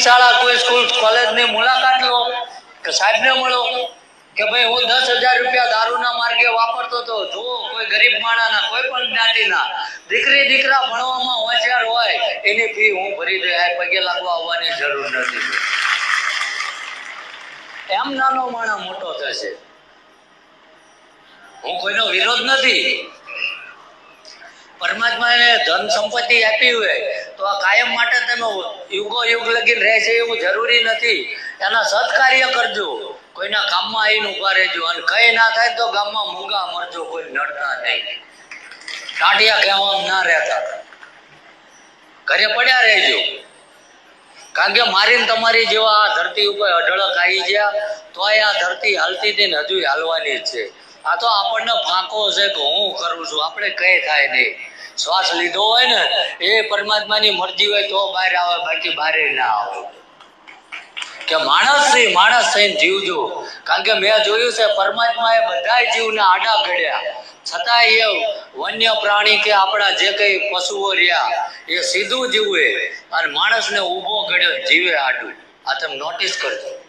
School કોલેજની મુલાકાત લો, કે સાહેબને મળો, કે ભાઈ હું દસ હજાર રૂપિયા દારૂના માર્ગે વાપરતો હતો, જો કોઈ ગરીબ માણાના કોઈ પણ જ્ઞાતિના દીકરી, દીકરા ભણવામાં હોશિયાર હોય, એની ફી હું ભરી દે પગે લાગવા આવવાની જરૂર નથી. એમ નાનો માણા મોટો થશે. હું કોઈનો વિરોધ નથી. પરમાત્માએ ધન સંપત્તિ આપી હોય તો આ કાયમ માટે તમે યુગો યુગ લગીન રહેશે એવું જરૂરી નથી. એના સત્કાર્ય કરજો. કોઈના કામમાં આવીને ઊભા રહેજો. અને કઈ ના થાય તો ગામમાં મૂંગા મરજો. કોઈ નડતા નહીં. ટાંટિયા કહેવામાં ના રહેતા. ઘરે પડ્યા રહેજો. કારણ કે મારીને તમારી જેવા આ ધરતી ઉપર અઢળક આવી ગયા તો આ ધરતી હાલતી હતી ને હજુ હાલવાની જ છે. આ તો આપણને ફાંકો છે કે હું કરું છું. આપણે કઈ થાય નહીં. શ્વાસ લીધો હોય ને, એ પરમાત્માની મરજી હોય તો બહાર આવે, બાકી બહાર ના આવે. કે માણસથી માણસ થઈને જીવજો કારણ કે મેં જોયું છે, પરમાત્માએ બધા જીવને આડા ઘડ્યા. છતાંય એ વન્ય પ્રાણી કે આપણા જે કઈ પશુઓ રહ્યા, એ સીધું જીવે. અને માણસને ઊભો ઘડ્યો, જીવે આડું. આ તમે નોટિસ કરજો.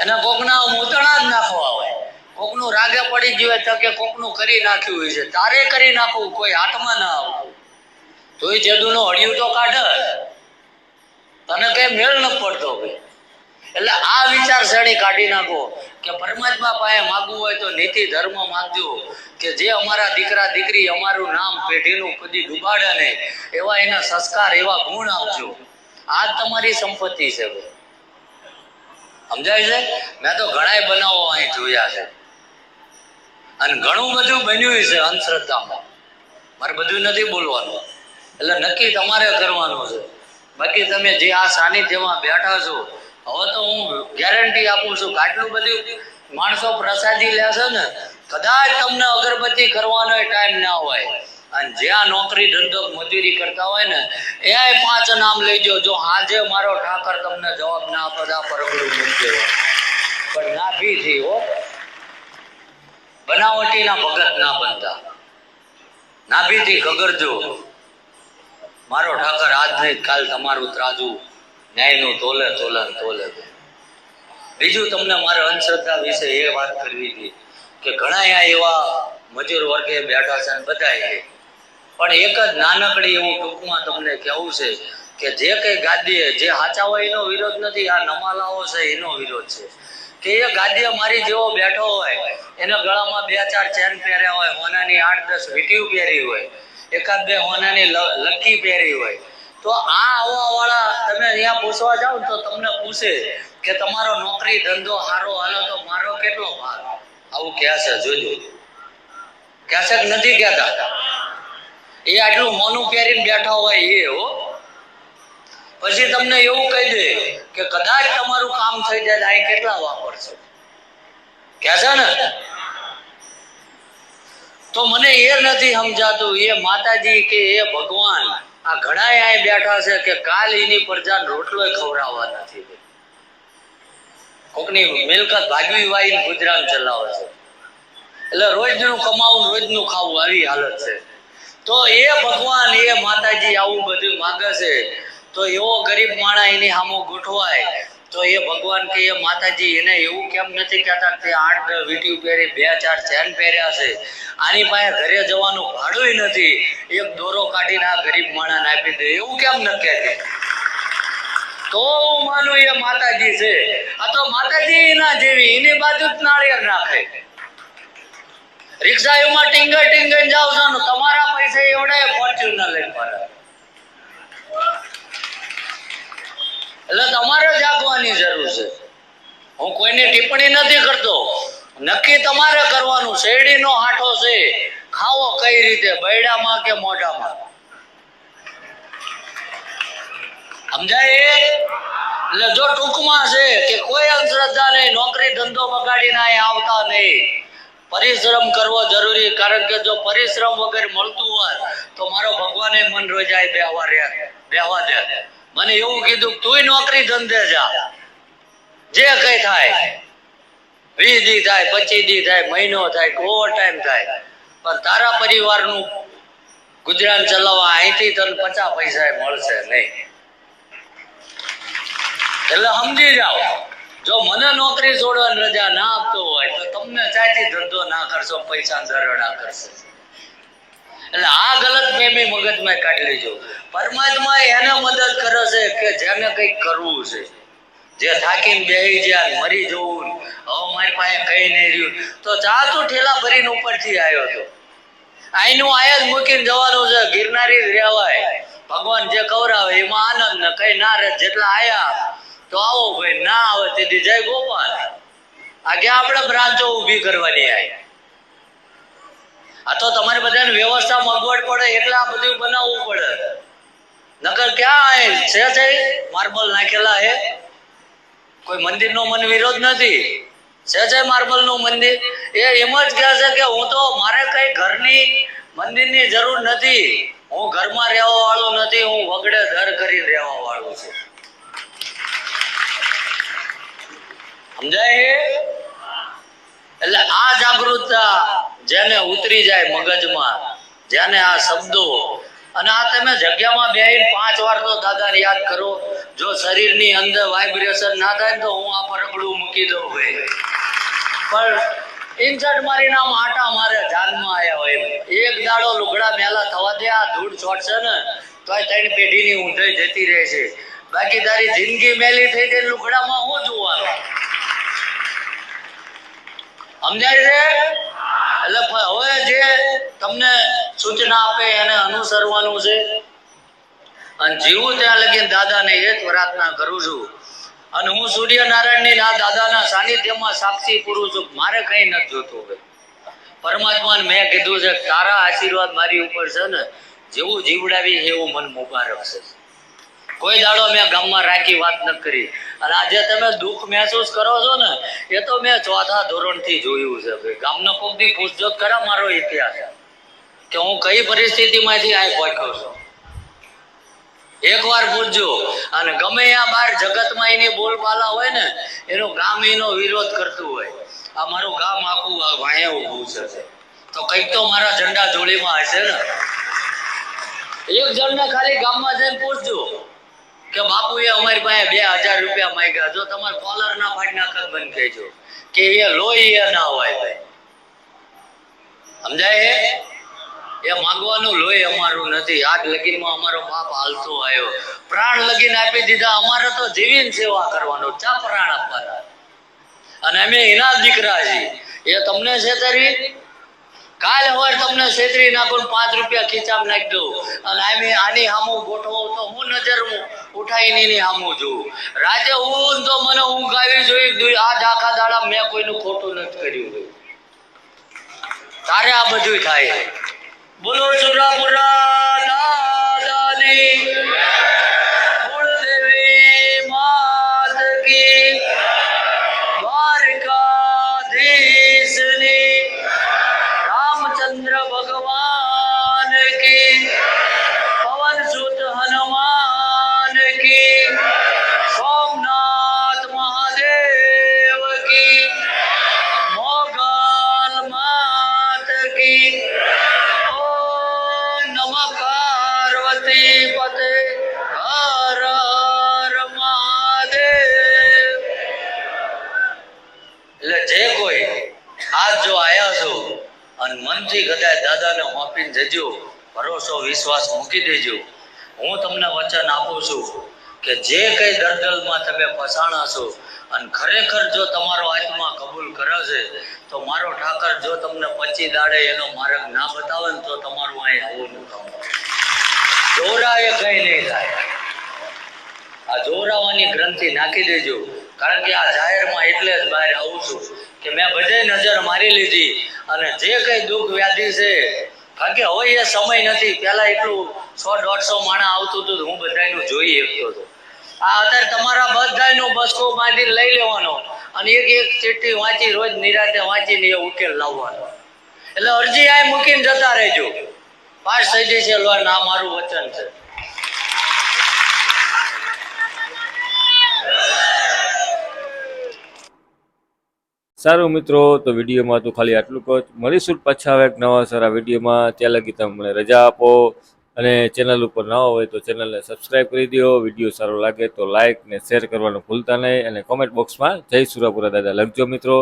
એને કોકના મૂતણા જ નાખવા હોય. કોકનું રાગે પડી તો કે કોકનું કરી નાખ્યું હોય છે. તારે કરી નાખવું, કોઈ હાથમાં ના આવતું તોય જેદુનો હળિયું તો કાઢ. તને કઈ મેળ ન પડતો ભાઈ. એટલે આ વિચારસરણી કાઢી નાખો કે પરમાત્મા પાસે માગવું હોય તો નીતિ, ધર્મ માગજો કે જે અમારા દીકરા, દીકરી અમારું નામ પેઢીનું કદી ડૂબાડે નહીં. એવા એના સંસ્કાર, એવા ગુણ આપજો. આ તમારી સંપત્તિ છે ભાઈ. સમજાય છે? મેં તો ઘણાય બનાવો અહીં જોયા છે. અને ઘણું બધું બન્યું છે અંધશ્રદ્ધામાં. મારે બધું નથી બોલવાનું. એટલે નક્કી તમારે કરવાનું છે. બાકી તમે જે આ સાનિધ્યમાં બેઠા છો, હવે તો હું ગેરંટી આપું છું આટલું બધું માણસો પ્રસાદી લેશે ને, કદાચ તમને અગરબત્તી કરવાનો ટાઈમ ના હોય. અને જ્યાં નોકરી ધંધો મજૂરી કરતા હોય ને એ પાંચ નામ લેજો જો આજે મારો ઠાકર તમને જવાબ ના આપે આ પરગડું પણ ના ભી થઈ હો. બનાવટીના ભગત ના બનતા. નાભીથી ગગરજો. મારો ઠાકર, આજ કાલ તમારું ત્રાજુ. ન્યાયનું તોલે તોલે તોલે. બીજું તમને મારે અંધશ્રદ્ધા વિશે એ વાત કરવી હતી કે ઘણા એવા મજૂર વર્ગે બેઠા છે બધા એ પણ એક જ નાનકડી એવું ટૂંકમાં તમને કહેવું છે કે જે કઈ ગાદીએ, જે હાચા હોય એનો વિરોધ નથી, આ નમાલાઓ છે, એનો વિરોધ છે. કે એ ગાદીએ મારી જેવો બેઠો હોય, એને ગળામાં બે ચાર ચેન પહેર્યા હોય, હોનાની આઠ દસ વીટીઓ પહેરી હોય, એકાદ બે હોનાની લકી પહેરી હોય. તો આ આવવા વાળા તમે અહીંયા પૂછવા જાઓ તો તમને પૂછે કે તમારો નોકરી ધંધો સારો હાલો તો મારો કેટલો ભાગ? આવું કહે છે જોજો. કહેશે નથી કહેતા? એ આટલું મોનું પહેરીને બેઠા હોય એ, હો. પછી તમને એવું કહી દે કે કદાચ તમારું કામ થઈ જાય અહીં કેટલા વાપરશો? કે છે ને? તો મને એ નથી સમજાતું, એ માતાજી કે એ ભગવાન, આ ઘણા અહીં બેઠા છે કે કાલ એની પ્રજા રોટલો ખવડાવવા નથી કોકની મિલકત ભાગવી વાઈ ગુજરાન ચલાવે છે. એટલે રોજનું કમાવું, રોજનું ખાવું, આવી હાલત છે. તો એ ભગવાન, એ માતાજી આવું બધું માગે છે. તો એવો ગરીબ માણા એની સામો ગોઠવાય. તો એ ભગવાન કે એ માતાજી, એને એવું કેમ નથી કહેતા કે આઠ વીટીયું પહેરી, બે, ચાર ચેન પહેર્યા છે? આની પાસે ઘરે જવાનું ભાડું નથી. એક દોરો કાઢીને આ ગરીબ માણાને આપી દે. એવું કેમ ન કહેતી તો હું માનું એ માતાજી છે. આ તો માતાજી એના જેવી, એની બાજુ જ નાળિયેર નાખે. રિક્ષાઓમાં ટીંગર ટીંગર જાવ છો તમારા પૈસા એવડે ફોર્ચ્યુનર લઈને ફરે. એટલે તમારે જાગવાની જરૂર છે. હું કોઈની ટિપ્પણી નથી કરતો. નક્કી તમારે કરવાનું, શેરડીનો હાઠો છે. ખાવો કઈ રીતે, બૈડામાં કે મોઢામાં? સમજાય? એટલે જો ટૂંકમાં છે કે કોઈ અંધશ્રદ્ધા નહીં નોકરી ધંધો બગાડીને અહીં આવતા નહીં. પરિશ્રમ કરવો જરૂરી, કારણ કે જો પરિશ્રમ વગર મળતું હોય, તો મારો ભગવાને મન રોજાય, બેહવા રે બેહવા દે. મને એવું કીધું તુંય નોકરી ધંધે જા. જે કઈ થાય. વીસ દી થાય, પચીસ દી થાય, મહિનો થાય ઓવર ટાઈમ થાય. પણ તારા પરિવારનું ગુજરાન ચલાવવા અહીંથી તને પચાસ પૈસા મળશે નહીં. એટલે સમજી જાઓ, જો મને નોકરી છોડવાની રજા ના આપતો હોય, તો તમને ચાથી ધંધો ના કરશો પૈસા દરડા કરશે? એટલે આ ગલત ફેમી મગજમાં કાઢી લેજો. પરમાત્મા એને મદદ કરે છે કે જેને કંઈક કરવું છે. જે થાકીને બેહી ગયા, મરી જવું, હવે મારી પાસે કઈ નહીં રહ્યું. તો ચા તું ઠેલા ભરીને ઉપરથી આવ્યો હતો. આઈનું આયા જ મૂકીને જવાનું છે, ગિરનારી જ રહેવાય. ભગવાન જે કવરાવે એમાં આનંદ ને કઈ ના રહે, જેટલા આયા, તો આવો ભાઈ, ના આવે તેથી જય ગોપાલ. આજે આપણે બ્રાંચો ઊભી કરવાની આવી આ તો તમારે બધાને વ્યવસ્થા મગવડ પડે એટલે આ બધું બનાવવું પડે. નકર ક્યાં છે છે માર્બલ નાખેલા હે. કોઈ મંદિરનો મને વિરોધ નથી. છે છે માર્બલનું મંદિર? એ એમ જ કહે છે કે હું તો, મારે કઈ ઘરની મંદિરની જરૂર નથી. હું ઘરમાં રહેવા વાળો નથી, હું વગડે દર કરી રહેવા વાળો છું. સમજાય હે? એટલે આ જાગૃતતા જેને ઉતરી જાય મગજમાં, જેને આ શબ્દો અને આ તમે જગ્યામાં બેહીને પાંચ વાર તો દાદાને યાદ કરો, જો શરીરની અંદર વાઇબ્રેશન ના થાય તો હું આ પરગડું મૂકી દઉં ભાઈ. પણ ઇન્સર્ટ મારીને આમ આટા મારે જાનમાં આવ્યા હોય. એક દાડો લુગડા મેલા થવા દે, આ ધૂળ છોડશે ને, તોય ત્રણ પેઢીની ઊંધાઈ જતી રહે છે. બાકી તારી જિંદગી મેલી થઈ ગઈ લુગડામાં હું જોવાનું? સમજાય છે? એટલે હવે જે તમને સૂચના આપે એને અનુસરવાનું છે. અને જીવું ત્યાં લગી દાદાને એ જ પ્રાર્થના કરું છું. અને હું સૂર્યનારાયણની આ દાદાના સાનિધ્યમાં સાક્ષી પૂરું છું. મારે કઈ નથી જોતું હવે. પરમાત્માને મેં કીધું છે, તારા આશીર્વાદ મારી ઉપર છે ને, જેવું જીવડાવી એવું મન મુબારક છે કોઈ દાડો મેં ગામમાં રાખી વાત ન કરી. અને આજે તમે દુઃખ મહેસૂસ કરો છો ને, એ તો મેં ચોથા ધોરણથી જોયું છે ભાઈ. ગામનો કોક દી પૂછજો ખરા મારો ઇતિહાસ? કે હું કઈ પરિસ્થિતિમાંથી આ પહોંચ્યો છું? એકવાર પૂછજો. અને ગમે આ બહાર જગતમાં એની બોલબાલા હોય ને, એનું ગામ એનો વિરોધ કરતું હોય. આ મારું ગામ આખું વાંહે ઊભું છે. તો કંઈક તો મારા ઝંડા જોડીમાં હશે ને. એક જણને ખાલી ગામમાં જઈને પૂછજો. કે બાપુએ અમારી પાસે બે હજાર રૂપિયા માંગ્યા. જો તમારે કોલર ના ફાડી નાખત બંધ કહેજો કે એ લોહી એ ના હોય ભાઈ. સમજાય હે? એ માંગવાનું લોહી અમારું નથી. આજ લગીનમાં અમારો બાપ હાલતો આવ્યો. પ્રાણ લગીન આપી દીધા. અમારે તો જીવીન સેવા કરવાનો. ચા પ્રાણ આપવાના. અને અમે એના દીકરા છીએ. એ તમને છેતરી? કાલ હોય તમને છેતરી નાખું પાંચ રૂપિયા ખીચામાં નાખી દઉં. અને આમે આની સામું ગોઠવો તો હું નજર ઉઠાઈને એની આમું જોઉં. રાતે હું તો મને ઊંઘ આવી જોઈ આ આખા દાડા મેં કોઈનું ખોટું નથી કર્યું તારે આ બધું થાય. બોલો સુરાપુરા આયા છો. અને મનથી કદાચ દાદાને માફી જજો. ભરોસો, વિશ્વાસ મૂકી દેજો. હું તમને વચન આપું છું કે જે કઈ દર્દલમાં તમે ફસાણા છો અને ખરેખર જો તમારો આત્મા કબૂલ કરે છે તો મારો ઠાકર જો તમને પચી દાડે એનો માર્ગ ના બતાવે ને તો તમારું અહીં આવવાનું કામ જોરાએ કઈ નહીં થાય. આ જોરાવાની ગ્રંથિ નાખી દેજો. કારણ કે આ જાહેરમાં એટલે જ બહાર આવું છું. કે મેં બધે નજર મારી લીધી અને જે કઈ દુઃખ વ્યાધિ છે કે હવે એ સમય નથી, પહેલાં એટલું સો દોઢસો માણા આવતું હતું હું બધાનું જોઈ શકતો હતો. આ અત્યારે તમારા બધાનો બસકો બાંધીને લઈ લેવાનો અને એક એક ચીઠ્ઠી વાંચી, રોજ નિરાતે વાંચીને એ ઉકેલ લાવવાનો. એટલે અરજી આ મૂકીને જતા રહેજો. પાસ થઈ જશે લોન આ મારું વચન છે. સારું મિત્રો, તો વિડીયોમાં તો ખાલી આટલું કહું મળીશું પાછા એક નવા સારા વિડીયોમાં. ત્યાં લગી તમે મને રજા આપો. અને ચેનલ ઉપર ન હોય તો ચેનલને સબસ્ક્રાઈબ કરી દો. વીડિયો સારો લાગે તો લાઇક ને શેર કરવાનું ભૂલતા નહીં. અને કોમેન્ટ બોક્સમાં જય સુરાપુરા દાદા લખજો મિત્રો.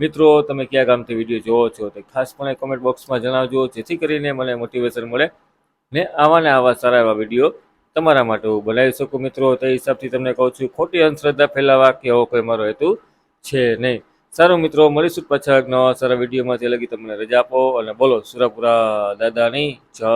મિત્રો, તમે કયા ગામથી વીડિયો જોવો છો તે ખાસ પણ કોમેન્ટ બોક્સમાં જણાવજો. જેથી કરીને મને મોટિવેશન મળે ને આવા ને આવા સારા એવા વીડિયો તમારા માટે હું બનાવી શકું મિત્રો. તે હિસાબથી તમને કહું છું, ખોટી અંધશ્રદ્ધા ફેલાવા કે એવો કોઈ મારો હેતુ છે નહીં. સારું મિત્રો, મળીશું પાછા એક નવા સારા વિડીયોમાં તે લગી તમને રજા આપો અને બોલો, સુરાપુરા દાદાની જય.